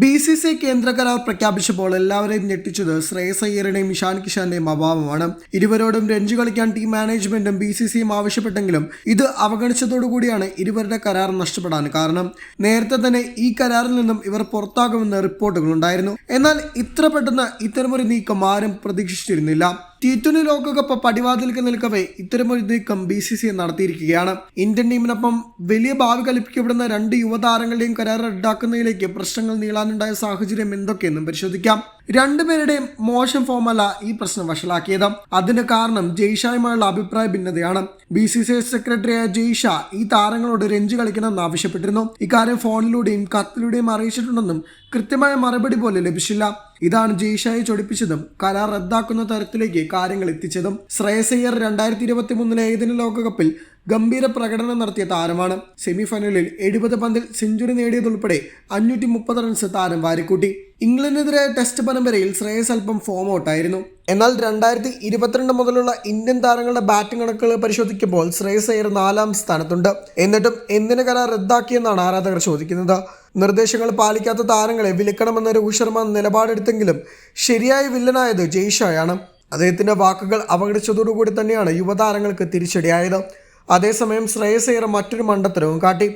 B C C കേന്ദ്ര കരാർ പ്രഖ്യാപിച്ചപ്പോൾ എല്ലാവരെയും ഞെട്ടിച്ചത് ശ്രേയസ് അയ്യരുടെയും ഇഷാൻ കിഷാന്റെയും അഭാവമാണ്. ഇരുവരോടും രഞ്ജു കളിക്കാൻ ടീം മാനേജ്മെന്റും ബി സി സിയും ആവശ്യപ്പെട്ടെങ്കിലും ഇത് അവഗണിച്ചതോടുകൂടിയാണ് ഇരുവരുടെ കരാർ നഷ്ടപ്പെടാൻ കാരണം. നേരത്തെ തന്നെ ഈ കരാറിൽ നിന്നും ഇവർ പുറത്താകുമെന്ന് റിപ്പോർട്ടുകളുണ്ടായിരുന്നു. എന്നാൽ ഇത്ര പെട്ടെന്ന് ഇത്തരമൊരു നീക്കം ആരും പ്രതീക്ഷിച്ചിരുന്നില്ല. ടി ട്വന്റി ലോകകപ്പ് പടിവാതിൽക്ക് നിൽക്കവേ ഇത്തരമൊരു നീക്കം ബി സി സി നടത്തിയിരിക്കുകയാണ്. ഇന്ത്യൻ ടീമിനൊപ്പം വലിയ ഭാവി കൽപ്പിക്കപ്പെടുന്ന രണ്ട് യുവതാരങ്ങളുടെയും കരാർ റദ്ദാക്കുന്നതിലേക്ക് പ്രശ്നങ്ങൾ നീളാനുണ്ടായ സാഹചര്യം എന്തൊക്കെയെന്നും പരിശോധിക്കാം. രണ്ടുപേരുടെയും മോശം ഫോമല്ല ഈ പ്രശ്നം വഷളാക്കിയത്. അതിന് കാരണം ജയ്ഷായുമായുള്ള അഭിപ്രായ ഭിന്നതയാണ്. ബി സി സി ഐ സെക്രട്ടറിയായ ജയ്ഷ ഈ താരങ്ങളോട് രഞ്ജ് കളിക്കണമെന്ന് ആവശ്യപ്പെട്ടിരുന്നു. ഇക്കാര്യം ഫോണിലൂടെയും കത്തിലൂടെയും അറിയിച്ചിട്ടുണ്ടെന്നും കൃത്യമായ മറുപടി പോലെ ലഭിച്ചില്ല. ഇതാണ് ജയ്ഷായെ ചൊടിപ്പിച്ചതും കരാർ റദ്ദാക്കുന്ന തരത്തിലേക്ക് കാര്യങ്ങൾ എത്തിച്ചതും. ശ്രേയസയ്യർ രണ്ടായിരത്തി ഇരുപത്തി മൂന്നിലെ ഏകദിന ലോകകപ്പിൽ ഗംഭീര പ്രകടനം നടത്തിയ താരമാണ്. സെമിഫൈനലിൽ എഴുപത് പന്തിൽ സെഞ്ചുറി നേടിയതുൾപ്പെടെ അഞ്ഞൂറ്റി മുപ്പത് റൺസ് താരം വാരിക്കൂട്ടി. ഇംഗ്ലണ്ടിനെതിരെ ടെസ്റ്റ് പരമ്പരയിൽ ശ്രേയസ് അല്പം ഫോം ഔട്ടായിരുന്നു എന്നാൽ രണ്ടായിരത്തി ഇരുപത്തിരണ്ട് മുതലുള്ള ഇന്ത്യൻ താരങ്ങളുടെ ബാറ്റിംഗ് കണക്കുകൾ പരിശോധിക്കുമ്പോൾ ശ്രേയസ് അയ്യർ നാലാം സ്ഥാനത്തുണ്ട്. എന്നിട്ടും എന്തിനു കരാർ റദ്ദാക്കിയെന്നാണ് ആരാധകർ ചോദിക്കുന്നത്. നിർദ്ദേശങ്ങൾ പാലിക്കാത്ത താരങ്ങളെ വിലക്കണമെന്ന രോഹിത് ശർമ്മ നിലപാടെടുത്തെങ്കിലും ശരിയായ വില്ലനായത് ജയ്ഷായാണ്. അദ്ദേഹത്തിന്റെ വാക്കുകൾ അവഗണിച്ചതോടുകൂടി തന്നെയാണ് യുവതാരങ്ങൾക്ക് തിരിച്ചടിയായത്. അതേസമയം ശ്രേയസ് അയ്യർ മറ്റൊരു മണ്ടത്തരവും കാട്ടി.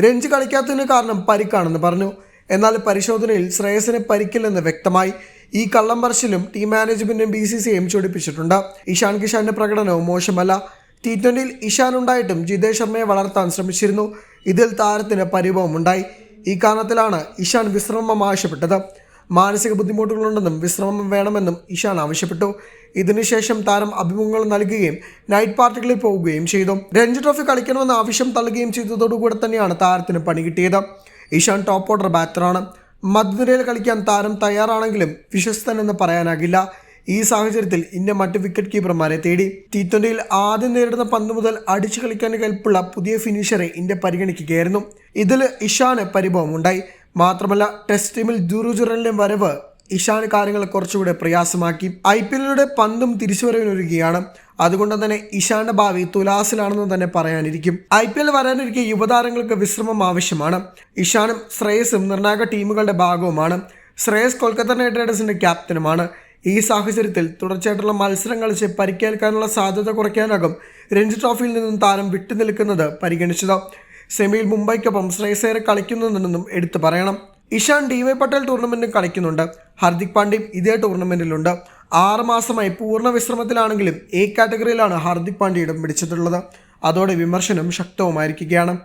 രഞ്ജ് കളിക്കാത്തതിന് കാരണം പരിക്കാണെന്ന് പറഞ്ഞു. എന്നാൽ പരിശോധനയിൽ ശ്രേയസിന് പരിക്കില്ലെന്ന് വ്യക്തമായി. ഈ കള്ളം പറച്ചിലും ടീം മാനേജ്മെന്റും ബി സി സിയും ചൊടിപ്പിച്ചിട്ടുണ്ട്. ഇഷാൻ കിഷാന്റെ പ്രകടനവും മോശമല്ല. ടി ട്വന്റിയിൽ ഇഷാൻ ഉണ്ടായിട്ടും ജിതേഷ് ശർമ്മയെ വളർത്താൻ ശ്രമിച്ചിരുന്നു. ഇതിൽ താരത്തിന് പരിഭവമുണ്ടായി. ഈ കാരണത്തിലാണ് ഇഷാൻ വിശ്രമം ആവശ്യപ്പെട്ടത്. മാനസിക ബുദ്ധിമുട്ടുകളുണ്ടെന്നും വിശ്രമം വേണമെന്നും ഇഷാൻ ആവശ്യപ്പെട്ടു. ഇതിനുശേഷം താരം അഭിമുഖങ്ങൾ നൽകുകയും നൈറ്റ് പാർട്ടികളിൽ പോവുകയും ചെയ്തു. രഞ്ജി ട്രോഫി കളിക്കണമെന്ന ആവശ്യം തള്ളുകയും ചെയ്തതോടുകൂടെ തന്നെയാണ് താരത്തിന് പണി കിട്ടിയത്. ഇഷാൻ ടോപ്പ് ഓർഡർ ബാറ്ററാണ് മധ്യനിരയിൽ കളിക്കാൻ താരം തയ്യാറാണെങ്കിലും വിശ്വസ്തൻ എന്ന് പറയാനാകില്ല. ഈ സാഹചര്യത്തിൽ ഇന്ത്യ മറ്റ് വിക്കറ്റ് കീപ്പർമാരെ തേടി. ടി ട്വന്റിയിൽ ആദ്യം നേരിടുന്ന പന്ത് മുതൽ അടിച്ചു കളിക്കാൻ കൽപ്പുള്ള പുതിയ ഫിനിഷറെ ഇന്ത്യ പരിഗണിക്കുകയായിരുന്നു. ഇതിൽ ഇഷാന് പരിഭവമുണ്ടായി. മാത്രമല്ല ടെസ്റ്റ് ടീമിൽ ജുറുജുറലിന്റെ വരവ് ഇഷാൻ കാര്യങ്ങൾ കുറച്ചുകൂടെ പ്രയാസമാക്കി. ഐ പി എല്ലിലൂടെ പന്തും തിരിച്ചുവരവിനൊരുക്കുകയാണ് അതുകൊണ്ട് തന്നെ ഇഷാന്റെ ഭാവി തുലാസിലാണെന്ന് തന്നെ പറയാനിരിക്കും. ഐ പി എൽ വരാനിരിക്കെ യുവതാരങ്ങൾക്ക് വിശ്രമം ആവശ്യമാണ്. ഇഷാനും ശ്രേയസും നിർണായക ടീമുകളുടെ ഭാഗവുമാണ്. ശ്രേയസ് കൊൽക്കത്ത നൈറ്റ് റൈഡേഴ്സിന്റെ ക്യാപ്റ്റനുമാണ്. ഈ സാഹചര്യത്തിൽ തുടർച്ചയായിട്ടുള്ള മത്സരം കളിച്ച് പരിക്കേൽക്കാനുള്ള സാധ്യത കുറയ്ക്കാനാകും രഞ്ജി ട്രോഫിയിൽ നിന്നും താരം വിട്ടുനിൽക്കുന്നത് പരിഗണിച്ചത്. സെമിയിൽ മുംബൈക്കൊപ്പം ശ്രേയസേറെ കളിക്കുന്നുണ്ടെന്നും എടുത്തു പറയണം. ഇഷാൻ ഡി വൈ പട്ടേൽ ടൂർണമെന്റിൽ കളിക്കുന്നുണ്ട്. ഹർദിക് പാണ്ഡ്യയും ഇതേ ടൂർണമെന്റിലുണ്ട് ആറ് മാസമായി പൂർണ വിശ്രമത്തിലാണെങ്കിലും എ കാറ്റഗറിയിലാണ് ഹാർദിക് പാണ്ഡ്യ ഇടം പിടിച്ചിട്ടുള്ളത്. അതോടെ വിമർശനം ശക്തവുമായിരിക്കുകയാണ്.